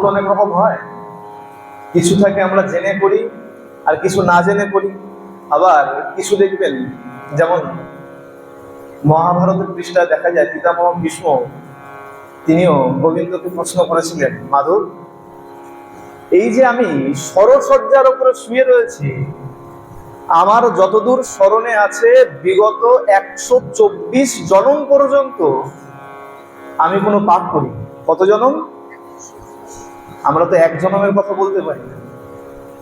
তো অনেক রকম হয়। কিছু থাকে আমরা জেনে করি আর কিছু না জেনে করি। আবার কিছু দেখবেন, যেমন মহাভারতের পৃষ্ঠায় দেখা যায় পিতামহ ভীষ্ম, তিনিও গোবিন্দকে প্রশ্ন করেছিলেন, মাধব, এই যে আমি সরসজ্জার উপরে শুয়ে রয়েছি, আমার যতদূর স্মরণে আছে বিগত একশো চব্বিশ জনম পর্যন্ত আমি কোনো পাপ করি কত জনম? আমরা তো এক জনমের কথা বলতে পারি না।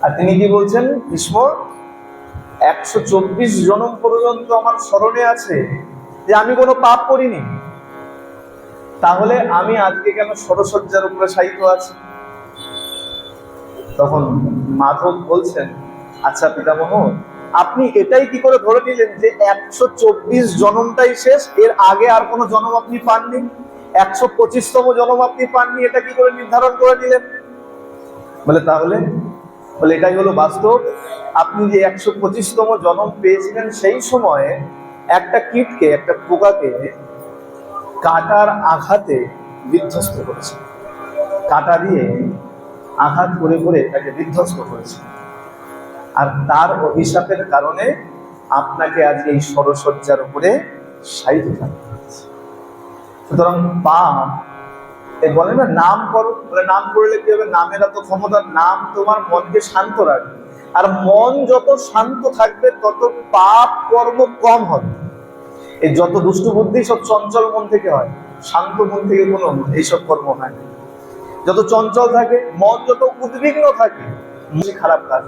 আর তিনি কি বলছেন? ভীষ্ম, একশো চব্বিশ জনম পর্যন্ত আমার স্মরণে আছে যে আমি কোনো পাপ করিনি। তাহলে আমি আজকে কেন সরসজ্জার উপরে সাহিত্য আছি? তখন মাধব বলছেন আচ্ছা পিতামহ, আপনি এটাই কি করে ধরে নিলেন যে একশো চব্বিশ জনমটাই শেষ? এর আগে আর কোনো জনম আপনি পাননি? একশো পঁচিশতম জনম আপনি পাননি, এটা কি করে নির্ধারণ করে দিলেন? বলে তাহলে, বলে এটাই হলো বাস্তব। আপনি যে একশো পঁচিশতম জনম পেয়েছিলেন সেই সময়ে একটা কীটকে, একটা পোকাকে কাটার আঘাতে বিধ্বস্ত করেছে। কাটা দিয়ে আঘাত করে করে তাকে বিধ্বস্ত করেছে। আর তার অভিশাপের কারণে আপনাকে আজকে এই সরসজ্জার উপরে থাকতে হচ্ছে সুতরাং পাপ এ বলে না, নাম করো বলে নাম করলে কি হবে? নামের এত ক্ষমতা, নাম তোমার মনকে শান্ত রাখবে। আর মন যত শান্ত থাকবে, তত পাপ কর্ম কম হবে। এই যত দুষ্টু বুদ্ধি, সব চঞ্চল মন থেকে হয়। শান্ত মন থেকে কোনো এইসব কর্ম হয় যত চঞ্চল থাকে, মন যত উদ্বিগ্ন থাকে খারাপ কাজ।